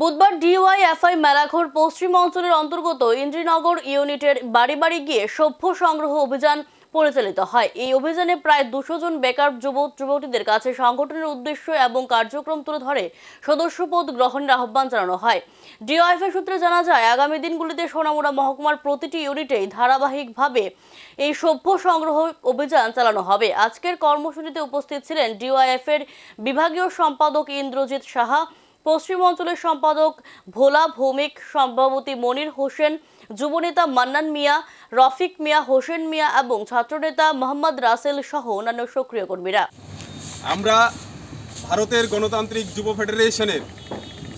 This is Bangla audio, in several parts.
বুধবার ডিওয়াইএফআই মেলাঘর পশ্চিম অঞ্চলের অন্তর্গত ইন্দ্রিনগর ইউনিটের বাড়ি বাড়ি গিয়ে সভ্য সংগ্রহ অভিযান পরিচালিত হয়। এই অভিযানে প্রায় দুশো জন বেকার যুবক, যুবতীদের কাছে সংগঠনের উদ্দেশ্য এবং কার্যক্রম তুলে ধরে সদস্যপদ গ্রহণের আহ্বান জানানো হয়। ডিওয়াইএফআই সূত্রে জানা যায়, আগামী দিনগুলিতে সোনামুড়া মহকুমার প্রতিটি ইউনিটেই ধারাবাহিকভাবে এই সভ্য সংগ্রহ অভিযান চালানো হবে। আজকের কর্মসূচিতে উপস্থিত ছিলেন ডিওয়াইএফ এর বিভাগীয় সম্পাদক ইন্দ্রজিৎ সাহা পশ্চিম অঞ্চলের সম্পাদক ভোলা ভৌমিক সভাপতি মনির হোসেন, যুবনেতা মান্নান মিয়া, রফিক মিয়া, হোসেন মিয়া এবং ছাত্রনেতা মোহাম্মদ রাসেল সহ অন্যান্য সক্রিয় কর্মীরা। আমরা ভারতের গণতান্ত্রিক যুব ফেডারেশনের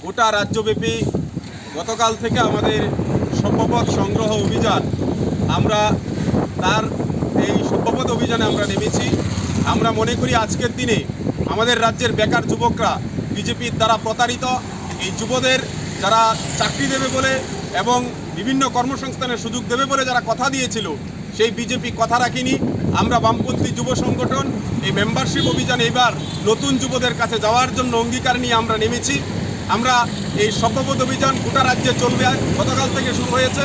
গোটা রাজ্যব্যাপী গতকাল থেকে আমাদের সভ্যপথ সংগ্রহ অভিযান আমরা তার এই সভ্যপথ অভিযানে আমরা নেমেছি। আমরা মনে করি আজকের দিনে আমাদের রাজ্যের বেকার যুবকরা বিজেপির দ্বারা প্রতারিত এই যুবদের যারা চাকরি দেবে বলে এবং বিভিন্ন কর্মসংস্থানের সুযোগ দেবে বলে যারা কথা দিয়েছিল, সেই বিজেপি কথা রাখিনি। আমরা বামপন্থী যুব সংগঠন, এই মেম্বারশিপ অভিযান এবার নতুন যুবদের কাছে যাওয়ার জন্য অঙ্গীকার নিয়ে আমরা নেমেছি। আমরা এই সভ্যপদ অভিযান গোটা রাজ্যে চলবে। গতকাল থেকে শুরু হয়েছে।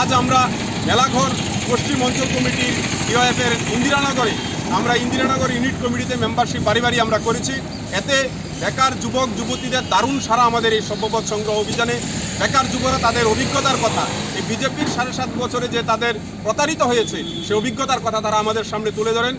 আজ আমরা মেলাঘর, পশ্চিম অঞ্চল কমিটির ইউএফের ইন্দিরানগরে আমরা ইন্দিরানগর ইউনিট কমিটিতে মেম্বারশিপ বাড়ি বাড়ি আমরা করেছি। এতে বেকার যুবক, যুবতীদের দারুণ সারা আমাদের এই সভ্যপদ সংগ্রহ অভিযানে বেকার যুবরা তাদের অভিজ্ঞতার কথা, এই বিজেপির সাড়ে সাত বছরে যে তাদের প্রতারিত হয়েছে, সে অভিজ্ঞতার কথা তারা আমাদের সামনে তুলে ধরেন।